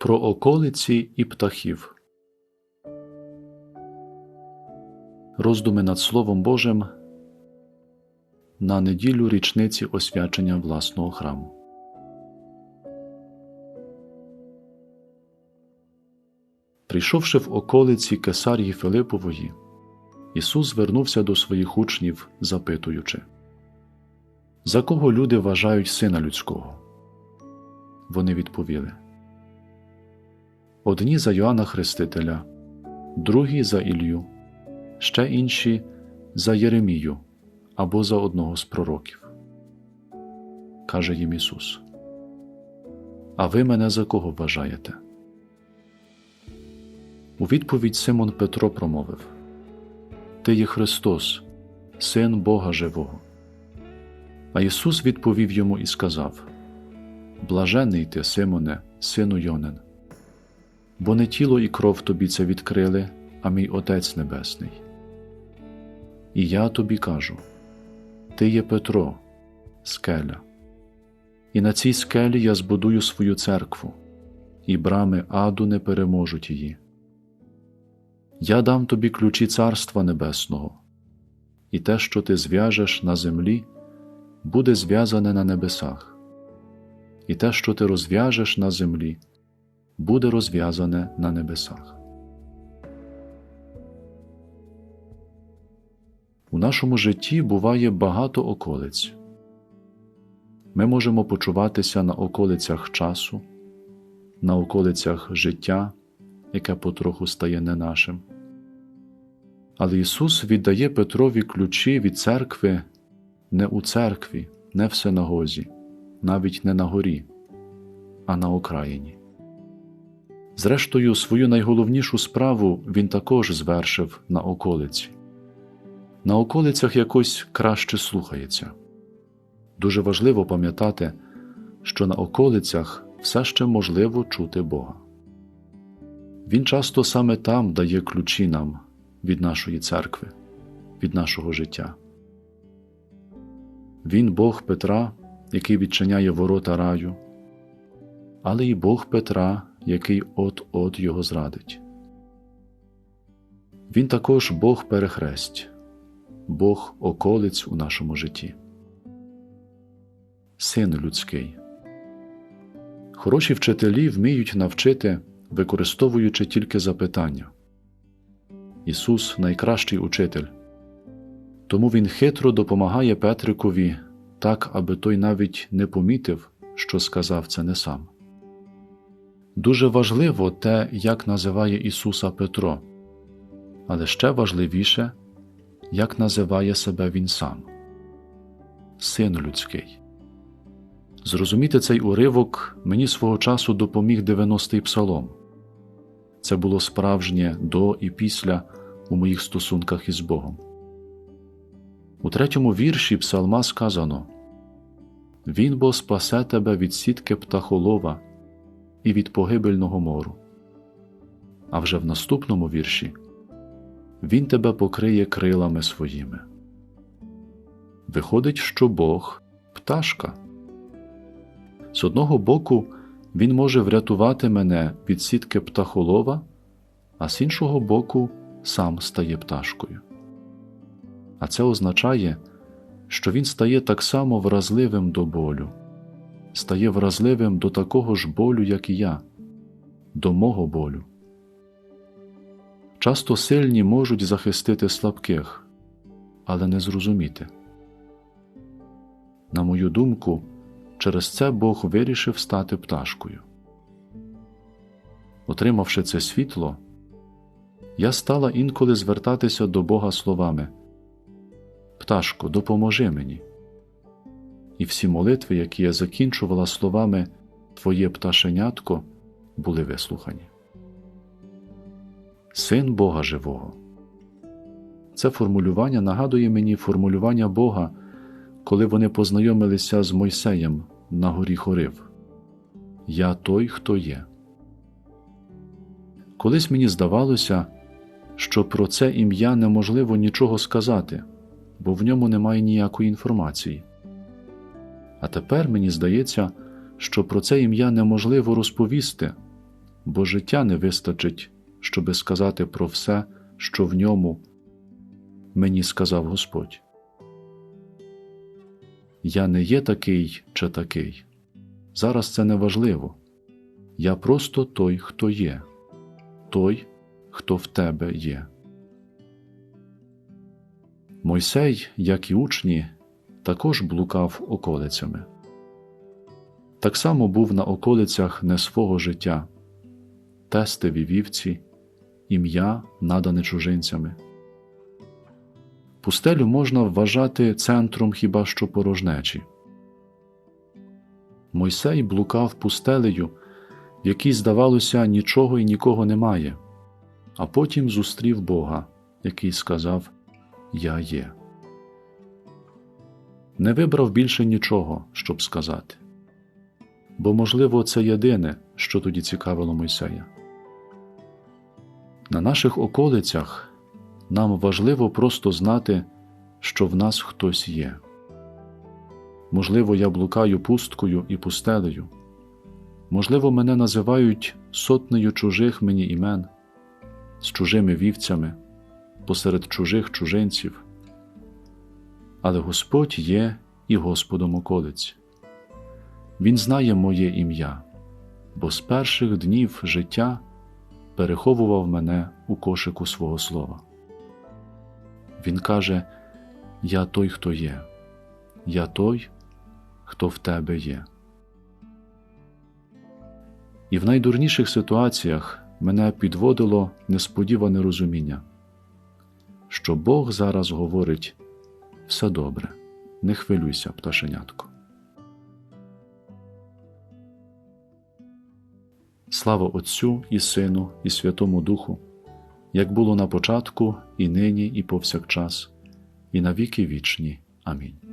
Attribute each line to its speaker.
Speaker 1: Про околиці і птахів. Роздуми над Словом Божим на неділю річниці освячення власного храму. Прийшовши в околиці Кесарії Филипової, Ісус звернувся до своїх учнів, запитуючи За кого люди вважають Сина Людського? Вони відповіли Одні за Йоанна Хрестителя, другі за Ілью, ще інші за Єремію або за одного з пророків. Каже їм Ісус. А ви мене за кого вважаєте? У відповідь Симон Петро промовив Ти є Христос, Син Бога Живого. А Ісус відповів йому і сказав Блажений ти, Симоне, сину Йонин, бо не тіло і кров тобі це відкрили, а мій Отець Небесний. І я тобі кажу Ти є Петро, скеля, і на цій скелі я збудую свою церкву, і брами аду не переможуть її. Я дам тобі ключі Царства Небесного, і те, що ти зв'яжеш на землі, буде зв'язане на небесах, і те, що ти розв'яжеш на землі, буде розв'язане на небесах. У нашому житті буває багато околиць. Ми можемо почуватися на околицях часу, на околицях життя, яке потроху стає не нашим. Але Ісус віддає Петрові ключі від церкви не у церкві, не в синагозі, навіть не на горі, а на окраїні. Зрештою, свою найголовнішу справу він також звершив на околиці. На околицях якось краще слухається. Дуже важливо пам'ятати, що на околицях все ще можливо чути Бога. Він часто саме там дає ключі нам від нашої церкви, від нашого життя. Він Бог Петра, який відчиняє ворота раю, але й Бог Петра, який от-от його зрадить. Він також Бог перехресть, Бог околиць у нашому житті. Син людський. Хороші вчителі вміють навчити, використовуючи тільки запитання. Ісус найкращий учитель, тому Він хитро допомагає Петрикові так, аби той навіть не помітив, що сказав це не сам. Дуже важливо те, як називає Ісуса Петро, але ще важливіше, як називає себе Він сам Син людський. Зрозуміти цей уривок мені свого часу допоміг 90-й псалом. Це було справжнє до і після у моїх стосунках із Богом. У третьому вірші псалма сказано Він бо спасе тебе від сітки птахолова і від погибельного мору. А вже в наступному вірші Він тебе покриє крилами своїми. Виходить, що Бог пташка. З одного боку, Він може врятувати мене від сітки птахолова, а з іншого боку, сам стає пташкою. А це означає, що він стає так само вразливим до болю, стає вразливим до такого ж болю, як і я, до мого болю. Часто сильні можуть захистити слабких, але не зрозуміти. На мою думку, через це Бог вирішив стати пташкою. Отримавши це світло, я стала інколи звертатися до Бога словами Пташко, допоможи мені. І всі молитви, які я закінчувала словами Твоє пташенятко, були вислухані. Син Бога Живого. Це формулювання нагадує мені формулювання Бога, коли вони познайомилися з Мойсеєм на горі Хорив Я той, хто є. Колись мені здавалося, що про це ім'я неможливо нічого сказати, бо в ньому немає ніякої інформації. А тепер мені здається, що про це ім'я неможливо розповісти, бо життя не вистачить, щоби сказати про все, що в ньому мені сказав Господь. Я не є такий чи такий. Зараз це не важливо. Я просто той, хто є, той, хто в тебе є. Мойсей, як і учні, також блукав околицями. Так само був на околицях не свого життя, тестеві вівці, ім'я, надане чужинцями. Пустелю можна вважати центром хіба що порожнечі. Мойсей блукав пустелею, в якій, здавалося, нічого і нікого немає, а потім зустрів Бога, який сказав Я є. Не вибрав більше нічого, щоб сказати. Бо, можливо, це єдине, що тоді цікавило Мойсея. На наших околицях нам важливо просто знати, що в нас хтось є. Можливо, я блукаю пусткою і пустелею. Можливо, мене називають сотнею чужих мені імен, з чужими вівцями, посеред чужих чужинців. Але Господь є і Господом околиць. Він знає моє ім'я, бо з перших днів життя переховував мене у кошику свого слова. Він каже: Я той, хто є, я той, хто в тебе є. І в найдурніших ситуаціях мене підводило несподіване розуміння, що Бог зараз говорить все добре, не хвилюйся, пташенятко. Слава Отцю і Сину, і Святому Духу, як було на початку, і нині, і повсякчас, і навіки вічні. Амінь.